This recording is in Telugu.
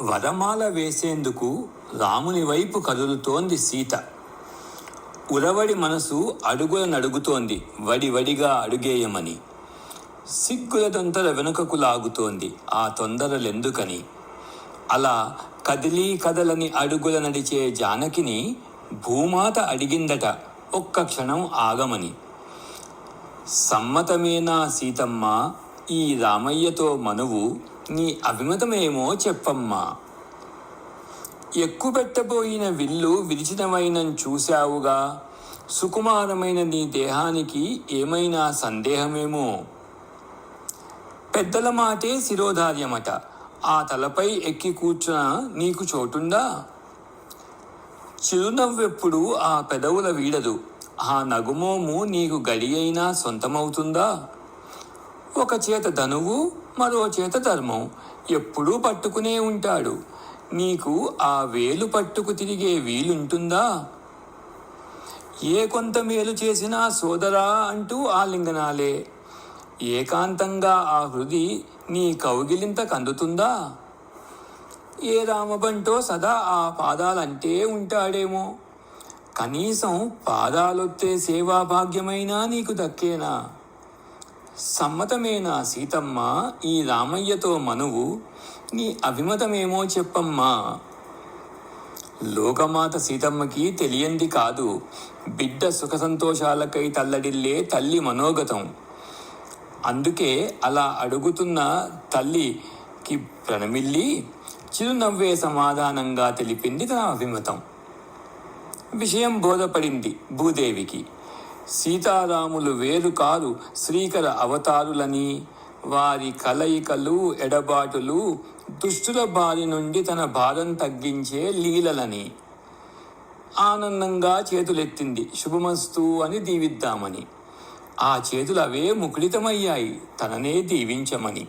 వరమాల వేసేందుకు రాముని వైపు కదులుతోంది సీత. ఉరవడి మనసు అడుగుల నడుగుతోంది వడి వడిగా అడుగేయమని. సిగ్గుల తొందర వెనుకకు లాగుతోంది ఆ తొందరలెందుకని. అలా కదిలీ కదలని అడుగుల నడిచే జానకిని భూమాత అడిగిందట ఒక్క క్షణం ఆగమని. సమ్మతమేనా సీతమ్మ ఈ రామయ్యతో మనువు నీ అభిమతమేమో చెప్పమ్మా. ఎక్కుపెట్టబోయిన విల్లు విరిచినవైనం చూశావుగా. సుకుమారమైన నీ దేహానికి ఏమైనా సందేహమేమో? పెద్దల మాటే శిరోధార్యమట. ఆ తలపై ఎక్కి కూర్చున్న నీకు చోటుందా? చిరునవ్వెప్పుడు ఆ పెదవుల వీడదు. ఆ నగుమోము నీకు గడియైనా సొంతమవుతుందా? ఒక చేత ధనువు మరో చేత ధర్మం. ఎప్పుడూ పట్టుకునే ఉంటాడు. నీకు ఆ వేలు పట్టుకు తిరిగే వీలుంటుందా? ఏ కొంత మేలు చేసినా సోదరా అంటూ ఆలింగనాలే. ఏకాంతంగా ఆ హృది నీ కౌగిలింత కందుతుందా? ఏ రామబంటో సదా ఆ పాదాలంటే ఉంటాడేమో. కనీసం పాదాలొత్తే సేవాభాగ్యమైనా నీకు దక్కేనా? సమ్మతమేనా సీతమ్మ? ఈ రామయ్యతో మనువు నీ అభిమతమేమో చెప్పమ్మా. లోకమాత సీతమ్మకి తెలియంది కాదు. బిడ్డ సుఖ సంతోషాలకై తల్లడిల్లే తల్లి మనోగతం. అందుకే అలా అడుగుతున్న తల్లికి ప్రణమిల్లి చిరునవ్వే సమాధానంగా తెలిపింది తన అభిమతం. విషయం బోధపడింది భూదేవికి. సీతారాములు వేరు కారు శ్రీకర అవతారులని. వారి కలయికలు ఎడబాటులు దుష్టుల బారి నుండి తన భారం తగ్గించే లీలలని. ఆనందంగా చేతులెత్తింది శుభమస్తు అని దీవిద్దామని. ఆ చేతులు అవే ముకుళితమయ్యాయి తననే దీవించమని.